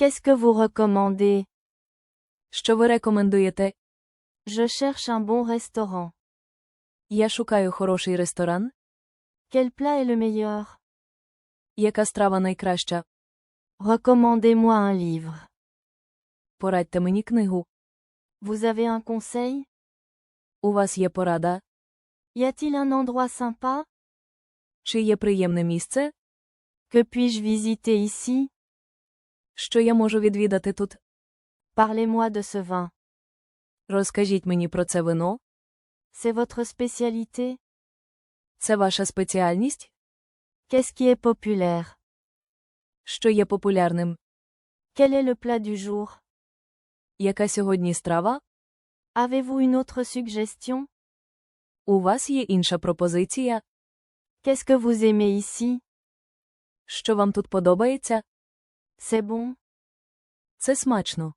Qu'est-ce que vous recommandez Що ви рекомендуєте? Je cherche un bon restaurant. Я шукаю хороший ресторан. Quel plat est le meilleur Яка страва найкраща? Recommandez-moi un livre. Порадьте мені книгу. Vous avez un conseil У вас є порада? Y a-t-il un endroit sympa Чи є приємне місце? Que puis-je visiter ici Що я можу відвідати тут? Parlez-moi de ce vin. Розкажіть мені про це вино. C'est votre spécialité Це ваша спеціальність? Qu'est-ce qui est populaire Що є популярним? Quel est le plat du jour Яка сьогодні страва? Avez-vous une autre suggestion У вас є інша пропозиція? Qu'est-ce que vous aimez ici Що вам тут подобається? C'est bon Це смачно.